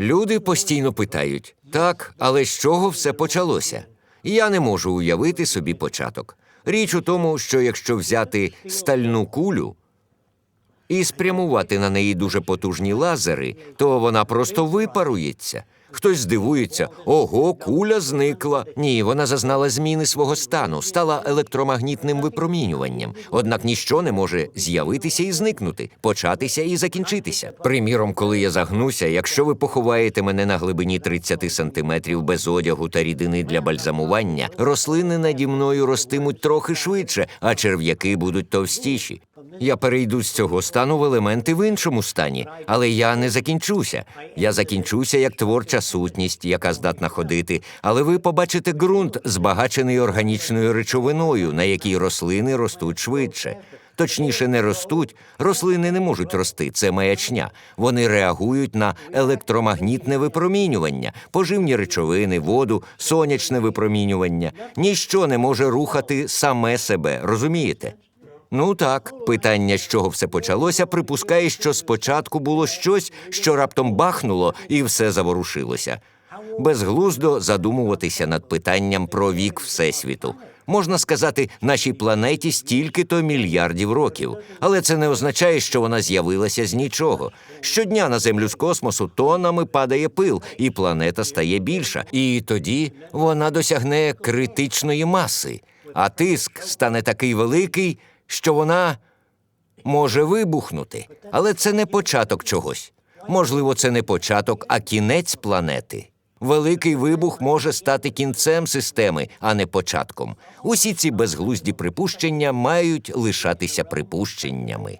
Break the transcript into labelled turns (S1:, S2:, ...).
S1: Люди постійно питають: так, але з чого все почалося? Я не можу уявити собі початок. Річ у тому, що якщо взяти стальну кулю і спрямувати на неї дуже потужні лазери, то вона просто випарується. Хтось здивується, ого, куля зникла. Ні, вона зазнала зміни свого стану, стала електромагнітним випромінюванням. Однак ніщо не може з'явитися і зникнути, початися і закінчитися. Приміром, коли я загнуся, якщо ви поховаєте мене на глибині 30 сантиметрів без одягу та рідини для бальзамування, рослини наді мною ростимуть трохи швидше, а черв'яки будуть товстіші. Я перейду з цього стану в елементи в іншому стані, але я не закінчуся. Я закінчуся як творча сутність, яка здатна ходити. Але ви побачите ґрунт, збагачений органічною речовиною, на якій рослини ростуть швидше. Точніше, не ростуть, рослини не можуть рости, це маячня. Вони реагують на електромагнітне випромінювання, поживні речовини, воду, сонячне випромінювання. Ніщо не може рухати саме себе, розумієте? Ну так, питання, з чого все почалося, припускає, що спочатку було щось, що раптом бахнуло і все заворушилося. Безглуздо задумуватися над питанням про вік Всесвіту. Можна сказати, нашій планеті стільки-то мільярдів років, але це не означає, що вона з'явилася з нічого. Щодня на землю з космосу тонами падає пил, і планета стає більша. І тоді вона досягне критичної маси, а тиск стане такий великий, що вона може вибухнути. Але це не початок чогось. Можливо, це не початок, а кінець планети. Великий вибух може стати кінцем системи, а не початком. Усі ці безглузді припущення мають лишатися припущеннями.